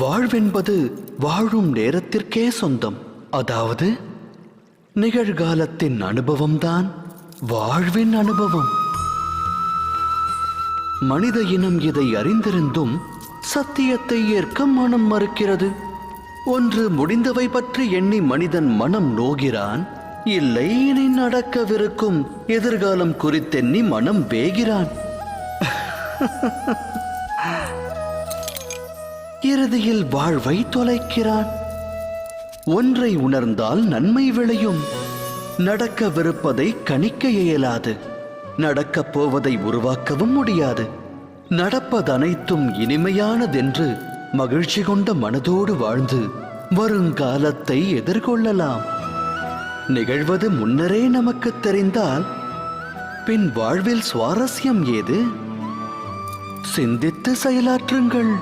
வாழ்வென்பது வாழும் நேரத்திற்கே சொந்தம். அதாவது நிகழ்காலத்தின் அனுபவம்தான் வாழ்வின் அனுபவம். மனித இனம் இதை அறிந்திருந்தும் சத்தியத்தை ஏற்க மனம் மறுக்கிறது. ஒன்று முடிந்தவை பற்றி எண்ணி மனிதன் மனம் நோகிறான். இல்லை இனி நடக்கவிருக்கும் எதிர்காலம் குறித்தெண்ணி மனம் வேகிறான். இறுதியில் வாழ்வை தொலைக்கிறான். ஒன்றை உணர்ந்தால் நன்மை விளையும். நடக்கவிருப்பதை கணிக்க இயலாது. நடக்கப் போவதை உருவாக்கவும் முடியாது. நடப்பதனைத்தும் இனிமையானதென்று மகிழ்ச்சி கொண்ட மனதோடு வாழ்ந்து வருங்காலத்தை எதிர்கொள்ளலாம். நிகழ்வது முன்னரே நமக்கு தெரிந்தால் பின் வாழ்வில் சுவாரஸ்யம் ஏது? சிந்தித்து செயலாற்றுங்கள்.